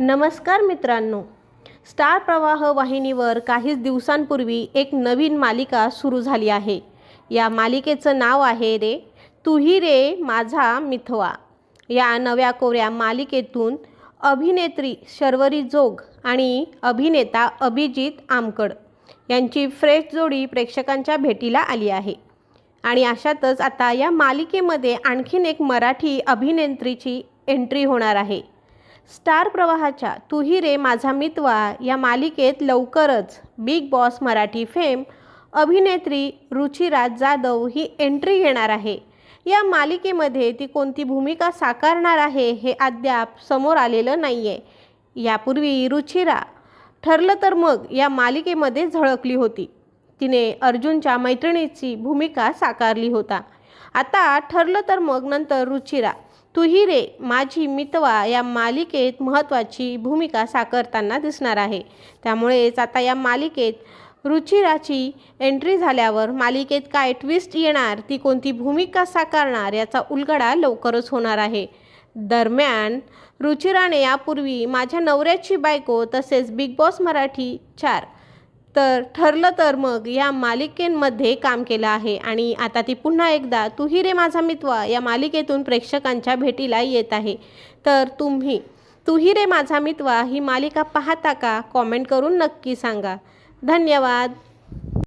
नमस्कार मित्रांनो. स्टार प्रवाह वाहिनीवर काहीच दिवसांपूर्वी एक नवीन मालिका सुरू झाली आहे. या मालिकेचं नाव आहे रे तुही रे माझा मिथवा. या नव्या कोऱ्या मालिकेतून अभिनेत्री शर्वरी जोग आणि अभिनेता अभिजित आमकड यांची फ्रेश जोडी प्रेक्षकांच्या भेटीला आली आहे. आणि अशातच आता या मालिकेमध्ये आणखीन एक मराठी अभिनेत्रीची एंट्री होणार आहे. स्टार प्रवाहाच्या तुही रे माझा मितवा या मालिकेत लवकरच बिग बॉस मराठी फेम अभिनेत्री रुचिरा जाधव ही एंट्री घेणार आहे. या मालिकेमध्ये ती कोणती भूमिका साकारणार आहे हे अद्याप समोर आलेलं नाही आहे यापूर्वी रुचिरा ठरलं तर मग या मालिकेमध्ये झळकली होती. तिने अर्जुनच्या मैत्रिणीची भूमिका साकारली होता. आता ठरलं तर मग नंतर रुचिरा. तुही रे माझी मितवा या मालिकेत महत्त्वाची भूमिका साकारताना दिसणार आहे. त्यामुळेच आता या मालिकेत रुचिराची एंट्री झाल्यावर मालिकेत काय ट्विस्ट येणार ती कोणती भूमिका साकारणार याचा उलगडा लवकरच होणार आहे. दरम्यान रुचिराने यापूर्वी माझ्या नवऱ्याची बायको तसेच बिग बॉस मराठी चार तर ठरलं तर मग या मालिकेमध्ये काम केलं आहे. आणि आता ती पुन्हा एकदा तुही रे माझा मितवा या मालिकेतून प्रेक्षकांच्या भेटीला येत आहे. तर तुम्ही तुही रे माझा मितवा ही मालिका पाहता का? कॉमेंट करून नक्की सांगा. धन्यवाद.